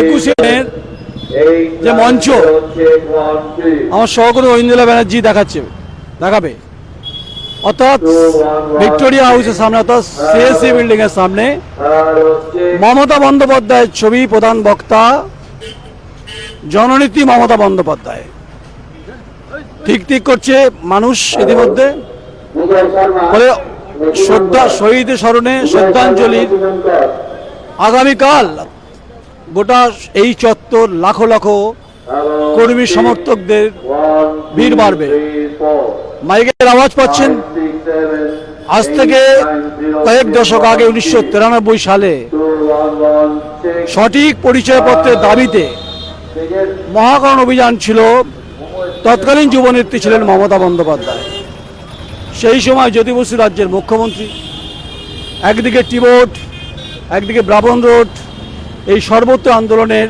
একুশের যে মঞ্চ, আমার সহকর্মী ঐন্দ্রা ব্যানার্জি দেখাচ্ছে, দেখাবে। অর্থাৎ ভিক্টোরিয়া হাউসের সামনে, অর্থাৎ সিএসসি বিল্ডিং এর সামনে, মমতা বন্দ্যোপাধ্যায়ের ছবি প্রধান বক্তা জননীতি মমতা বন্দ্যোপাধ্যায়। ঠিক ঠিক করছে মানুষ ইতিমধ্যে। বলে শ্রদ্ধা শহীদ স্মরণে শ্রদ্ধাঞ্জলির আগামীকাল গোটা এই চত্বর লাখো লাখো কর্মী সমর্থকদের ভিড় বাড়বে। মাইকের আওয়াজ পাচ্ছেন। আজ থেকে কয়েক দশক আগে উনিশশো তিরানব্বই সালে সঠিক পরিচয়পত্রের দাবিতে মহাকরণ অভিযান ছিল। তৎকালীন যুবনেত্রী ছিলেন মমতা বন্দ্যোপাধ্যায়। সেই সময় জ্যোতিবসু রাজ্যের মুখ্যমন্ত্রী, একদিকে টিবোট একদিকে ব্রাবণ রোড, এই সর্বত্র আন্দোলনের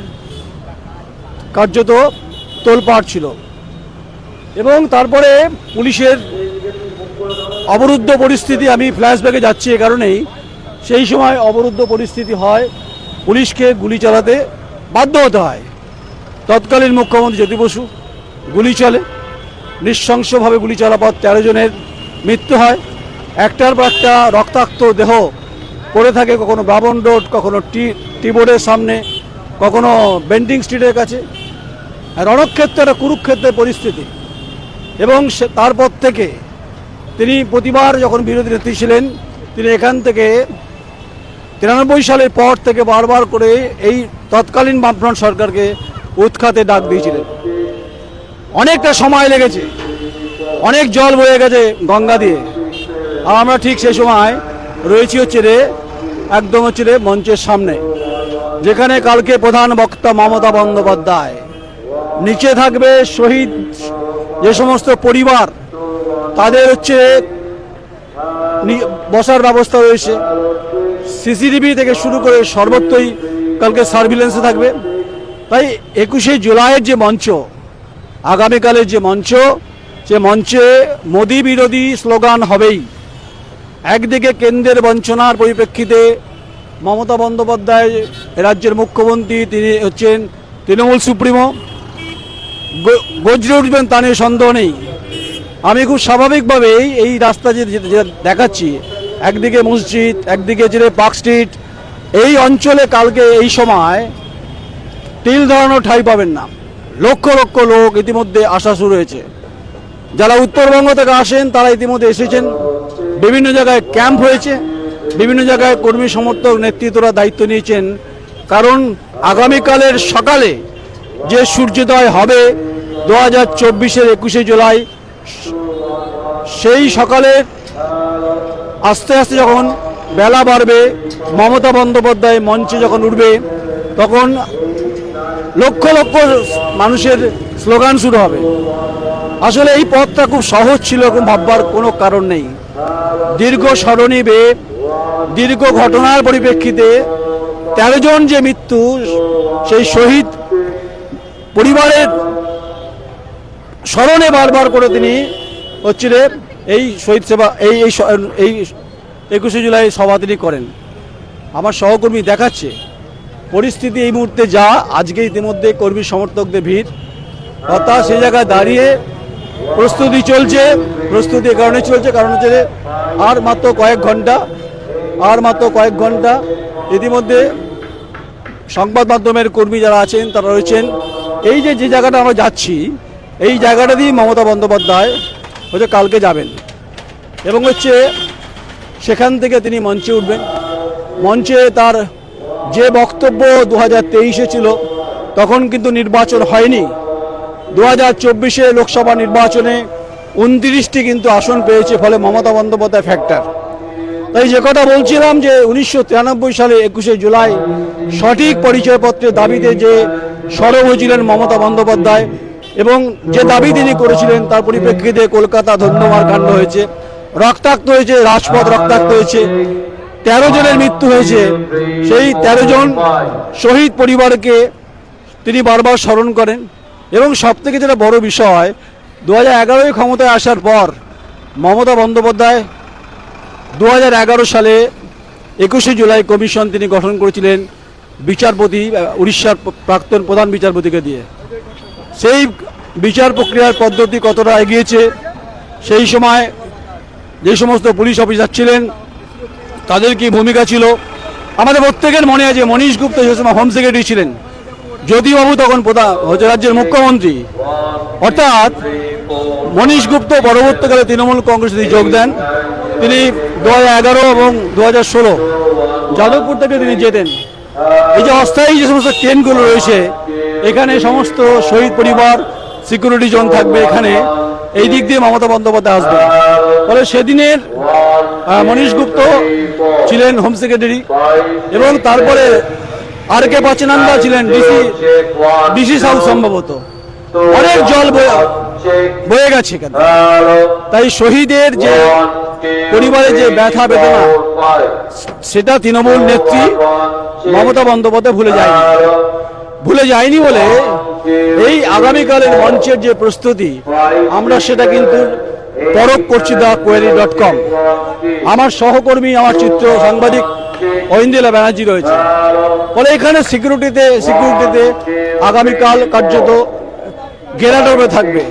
কার্যত তোলপাড় ছিল। এবং তারপরে পুলিশের অবরুদ্ধ পরিস্থিতি, আমি ফ্ল্যাশব্যাকে যাচ্ছি এ কারণেই, সেই সময় অবরুদ্ধ পরিস্থিতি হয়, পুলিশকে গুলি চালাতে বাধ্য হতে হয়। তৎকালীন মুখ্যমন্ত্রী জ্যোতি বসু গুলি চলে, নৃশংসভাবে গুলি চালা পর তেরো জনের মৃত্যু হয়। একটার পর একটা রক্তাক্ত দেহ পড়ে থাকে কখনো ব্রাবণ রোড, কখনো টি টি বোর্ডের সামনে, কখনো বেন্ডিং স্ট্রিটের কাছে। রণক্ষেত্র একটা কুরুক্ষেত্রের পরিস্থিতি। এবং সে, তারপর থেকে তিনি প্রতিবার যখন বিরোধী নেত্রী ছিলেন, তিনি এখান থেকে তিরানব্বই সালের পর থেকে বারবার করে এই তৎকালীন বামফ্রন্ট সরকারকে উৎখাতে ডাক দিয়েছিলেন। অনেকটা সময় লেগেছে, অনেক জল বয়ে গেছে গঙ্গা দিয়ে। আর আমরা ঠিক সেই সময় রয়েছি হচ্ছে রে একদম হচ্ছে রে মঞ্চের সামনে, যেখানে কালকে প্রধান বক্তা মমতা বন্দ্যোপাধ্যায়। নিচে থাকবে শহীদ, যে সমস্ত পরিবার, তাদের হচ্ছে বসার ব্যবস্থা রয়েছে। সিসিটিভি থেকে শুরু করে সর্বত্রই কালকে সার্ভিলেন্সে থাকবে। তাই একুশে জুলাইয়ের যে মঞ্চ, আগামীকালের যে মঞ্চ, সে মঞ্চে মোদী বিরোধী স্লোগান হবেই। একদিকে কেন্দ্রের বঞ্চনার পরিপ্রেক্ষিতে মমতা বন্দ্যোপাধ্যায় রাজ্যের মুখ্যমন্ত্রী, তিনি হচ্ছেন তৃণমূল সুপ্রিমো। গ- গর্জে উঠবেন তা নিয়ে সন্দেহ নেই। আমি খুব স্বাভাবিকভাবেই এই রাস্তা যে দেখাচ্ছি, একদিকে মসজিদ, একদিকে যে পার্ক স্ট্রিট, এই অঞ্চলে কালকে এই সময় তিল ধরানো ঠাই পাবেন না। লক্ষ লক্ষ লোক ইতিমধ্যে আসা শুরু হয়েছে। যারা উত্তরবঙ্গ থেকে আসেন, তারা ইতিমধ্যে এসেছেন। বিভিন্ন জায়গায় ক্যাম্প হয়েছে, বিভিন্ন জায়গায় কর্মী সমর্থক নেতৃত্বরা দায়িত্ব নিয়েছেন। কারণ আগামীকালের সকালে যে সূর্যোদয় হবে, দু হাজার চব্বিশের একুশে জুলাই, সেই সকালে আস্তে আস্তে যখন বেলা বাড়বে, মমতা বন্দ্যোপাধ্যায় মঞ্চে যখন উঠবে, তখন লক্ষ লক্ষ মানুষের স্লোগান শুরু হবে। আসলে এই পথটা খুব সহজ ছিল, এরকম ভাববার কোনো কারণ নেই। দীর্ঘ স্মরণী বেয়ে দীর্ঘ ঘটনার পরিপ্রেক্ষিতে তেরো জন যে মৃত্যু, সেই শহীদ পরিবারের স্মরণে বারবার করে তিনি হচ্ছে এই শহীদ সেবা, এই এই একুশে জুলাই সভা তিনি করেন। আমার সহকর্মী দেখাচ্ছে, পরিস্থিতি এই মুহূর্তে যা, আজকে ইতিমধ্যে কর্মী সমর্থকদের ভিড়। অর্থাৎ সেই জায়গায় দাঁড়িয়ে প্রস্তুতি চলছে, প্রস্তুতি কারণে চলছে, কারণ হচ্ছে আর মাত্র কয়েক ঘণ্টা, আর মাত্র কয়েক ঘণ্টা ইতিমধ্যে সংবাদ মাধ্যমের কর্মী যারা আছেন, তারা রয়েছেন। এই যে যে জায়গাটা আমরা যাচ্ছি, এই জায়গাটা দিয়ে মমতা বন্দ্যোপাধ্যায় হচ্ছে কালকে যাবেন। এবং হচ্ছে সেখান থেকে তিনি মঞ্চে উঠবেন। মঞ্চে তার যে বক্তব্য দু হাজার তেইশে ছিল, তখন কিন্তু নির্বাচন হয়নি। দু হাজার চব্বিশে লোকসভা নির্বাচনে উনত্রিশটি কিন্তু আসন পেয়েছে ফলে মমতা বন্দ্যোপাধ্যায় ফ্যাক্টর তাই যে কথা বলছিলাম যে উনিশশো তিরানব্বই সালে একুশে জুলাই সঠিক পরিচয়পত্রের দাবিতে যে সরব হয়েছিলেন মমতা বন্দ্যোপাধ্যায় এবং যে দাবি তিনি করেছিলেন তার পরিপ্রেক্ষিতে কলকাতা ধন্যবাদ কাণ্ড হয়েছে, রক্তাক্ত হয়েছে, রাজপথ রক্তাক্ত হয়েছে, তেরো জনের মৃত্যু হয়েছে, সেই তেরো জন শহীদ পরিবারকে তিনি বারবার স্মরণ করেন। এবং সব থেকে যেটা বড় বিষয় দু হাজার এগারোয় ক্ষমতায় আসার পর মমতা বন্দ্যোপাধ্যায় দু হাজার এগারো সালে একুশে জুলাই কমিশন তিনি গঠন করেছিলেন বিচারপতি, উড়িষ্যার প্রাক্তন প্রধান বিচারপতিকে দিয়ে। সেই বিচার প্রক্রিয়ার পদ্ধতি কতটা এগিয়েছে, সেই সময় যে সমস্ত পুলিশ অফিসার ছিলেন, তাদের কি ভূমিকা ছিল? আমাদের প্রত্যেকের মনে আছে মনীশ গুপ্ত যে সময় হোম সেক্রেটারি ছিলেন যদিবাবু তখন প্রধান রাজ্যের মুখ্যমন্ত্রী। অর্থাৎ মনীশ গুপ্ত পরবর্তীকালে তৃণমূল কংগ্রেসে তিনি যোগ দেন। তিনি দু এগারো এবং দু হাজার ষোলো যাদবপুর থেকে তিনি যেতেন এই যে অস্থায়ী যে সমস্ত ট্রেনগুলো রয়েছে, এখানে সমস্ত শহীদ পরিবার সিকিউরিটি জোন থাকবে এখানে। এই দিক দিয়ে মমতা বন্দ্যোপাধ্যায় আসবে ফলে সেদিনের মনীশ গুপ্ত ছিলেন হোম সেক্রেটারি এবং তারপরে আর কে পাচনান্দা ছিলেন ডিসি ডিসি সাউথ সম্ভবত। অনেক জল বয়ে গেছে এখানে। তাই শহীদের যে পরিবারে যে ব্যথা বেদনা সেটা তৃণমূল নেত্রী মমতা বন্দ্যোপাধ্যায় ভুলে যায়নি। ভুলে যায়নি বলে এই আগামীকালের মঞ্চের যে প্রস্তুতি আমরা সেটা কিন্তু পরখ করছি দা কোয়েরি ডট কম। আমার সহকর্মী আমার চিত্র সাংবাদিক ঐন্দিলা ব্যানার্জি রয়েছে। ফলে এখানে সিকিউরিটিতে সিকিউরিটিতে আগামীকাল কার্যত ঘেরাটোপে থাকবে।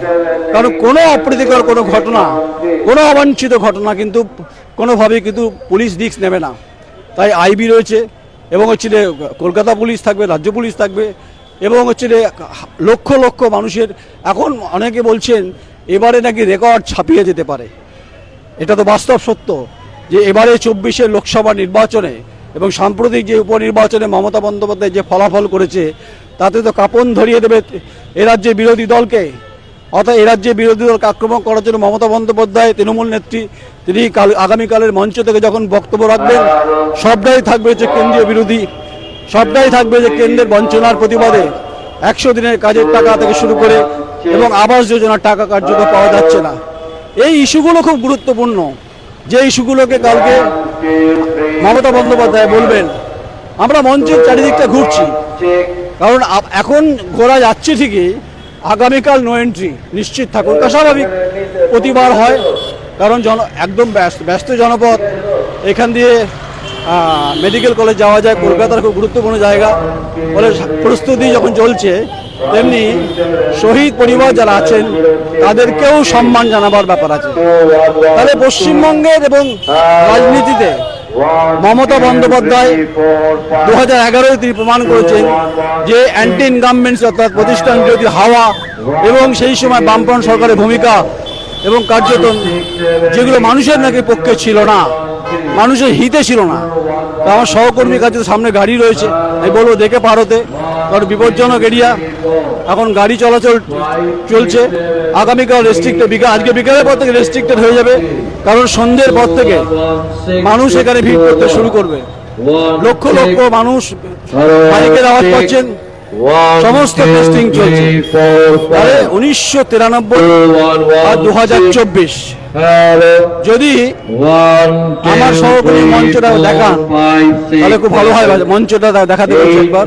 কারণ কোনো অপ্রীতিকর কোনো ঘটনা, কোনো অবাঞ্ছিত ঘটনা কিন্তু কোনোভাবেই কিন্তু পুলিশ রিস্ক নেবে না। তাই আইবি রয়েছে এবং হচ্ছে কলকাতা পুলিশ থাকবে, রাজ্য পুলিশ থাকবে এবং হচ্ছে লক্ষ লক্ষ মানুষের, এখন অনেকে বলছেন এবারে নাকি রেকর্ড ছাপিয়ে যেতে পারে। এটা তো বাস্তব সত্য। যে এবারে চব্বিশের লোকসভা নির্বাচনে এবং সাম্প্রতিক যে উপনির্বাচনে মমতা বন্দ্যোপাধ্যায় যে ফলাফল করেছে, তাতে তো কাপন ধরিয়ে দেবে এ রাজ্যের বিরোধী দলকে। অর্থাৎ এ রাজ্যের বিরোধী দলকে আক্রমণ করার জন্য মমতা বন্দ্যোপাধ্যায়, তৃণমূল নেত্রী, তিনি কাল আগামীকালের মঞ্চ থেকে যখন বক্তব্য রাখবেন, সবটাই থাকবে যে কেন্দ্রীয় বিরোধী। সবটাই থাকবে যে কেন্দ্রের বঞ্চনার প্রতিবাদে। একশো দিনের কাজের টাকা থেকে শুরু করে এবং আবাস যোজনার টাকা কার্যকর পাওয়া যাচ্ছে না। এই ইস্যুগুলো খুব গুরুত্বপূর্ণ। যে ইস্যুগুলোকে কালকে মমতা বন্দ্যোপাধ্যায় বলবেন, আমরা মঞ্চের চারিদিকটা ঘুরছি। কারণ এখন ঘোরা যাচ্ছে ঠিকই, আগামীকাল নো এন্ট্রি নিশ্চিত থাকুন। তা স্বাভাবিক, প্রতিবার হয়, কারণ জন একদম ব্যস্ত ব্যস্ত জনপদ। এখান দিয়ে মেডিকেল কলেজ যাওয়া যায়, কলকাতার খুব গুরুত্বপূর্ণ জায়গা। ফলে প্রস্তুতি যখন চলছে তেমনি শহীদ পরিবার যারা আছেন, তাদেরকেও সম্মান জানাবার ব্যাপার আছে। তাহলে পশ্চিমবঙ্গের এবং রাজনীতিতে মমতা বন্দ্যোপাধ্যায় দু হাজার এগারোয় তিনি প্রমাণ করেছেন যে অ্যান্টি ইনকামমেন্টস অর্থাৎ প্রতিষ্ঠান বিরোধী হাওয়া এবং সেই সময় বামপন সরকারের ভূমিকা এবং কার্যত যেগুলো মানুষের নাকি পক্ষে ছিল না, মানুষের হিতে ছিল না আমার সহকর্মীর কাছে সামনে গাড়ি রয়েছে। আমি বলব, দেখে পারতে, কারণ বিপজ্জনক এরিয়া। এখন গাড়ি চলাচল চলছে। আগামীকাল রেস্ট্রিক্টেড বিকাল, আজকে বিকালের পর থেকে রেস্ট্রিক্টেড হয়ে যাবে, কারণ সন্ধ্যের পর থেকে মানুষ এখানে ভিড় করতে শুরু করবে। লক্ষ লক্ষ মানুষ বাইকের আওয়াজ পাচ্ছেন। সমস্ত টেস্টিং চলছে। তাহলে উনিশশো তিরানব্বই আর দু হাজার চব্বিশ যদি আমার সহকর্মী মঞ্চটা দেখান তাহলে খুব ভালো হয়। মঞ্চটা দা- দেখাতে বলছি একবার।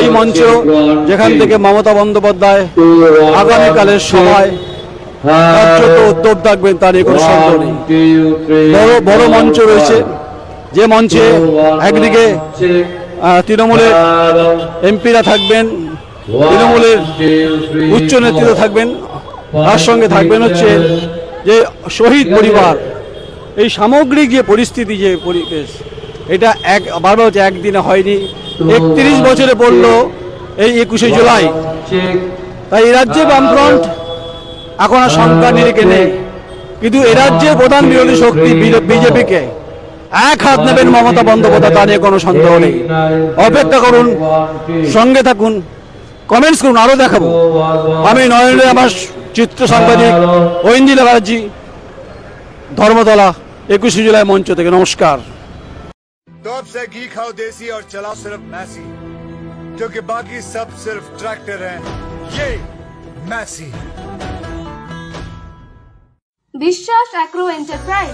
এই মঞ্চ যেখান থেকে মমতা বন্দ্যোপাধ্যায় আগামীকালের সভায় কার্যত উদ্যোগ থাকবেন তার নিয়ে কোনো সন্দেহ নেই। বড় বড় মঞ্চ রয়েছে। যে মঞ্চে একদিকে তৃণমূলের এমপিরা থাকবেন, তৃণমূলের উচ্চ নেতৃত্ব থাকবেন, তার সঙ্গে থাকবেন হচ্ছে যে শহীদ পরিবার। এই সামগ্রিক যে পরিস্থিতি, যে পরিবেশ, এটা এক, বারবার হচ্ছে একদিনে হয়নি। একত্রিশ বছরে পড়ল এই একুশে জুলাই। তাই এ রাজ্যে বামফ্রন্ট এখন আর সংখ্যা নিরিখে নেই। কিন্তু এ রাজ্যের প্রধান বিরোধী শক্তি বিজেপিকে। এক হাত নেবেন মমতা বন্দ্যোপাধ্যায় তা নিয়ে কোনো সন্দেহ নেই অপেক্ষা করুন সঙ্গে থাকুন কমেন্টস করুন আরো দেখাবো আমি নয়নে আমার চিত্র সাংবাদিক ঐন্দিলা ব্যানার্জি ধর্মতলা একুশে জুলাই মঞ্চ থেকে নমস্কার तो अब से घी खाओ देसी और चलाओ सिर्फ मैसी क्योंकि बाकी सब सिर्फ ट्रैक्टर हैं ये मैसी বিশ্বাস অ্যাগ্রো এন্টারপ্রাইজ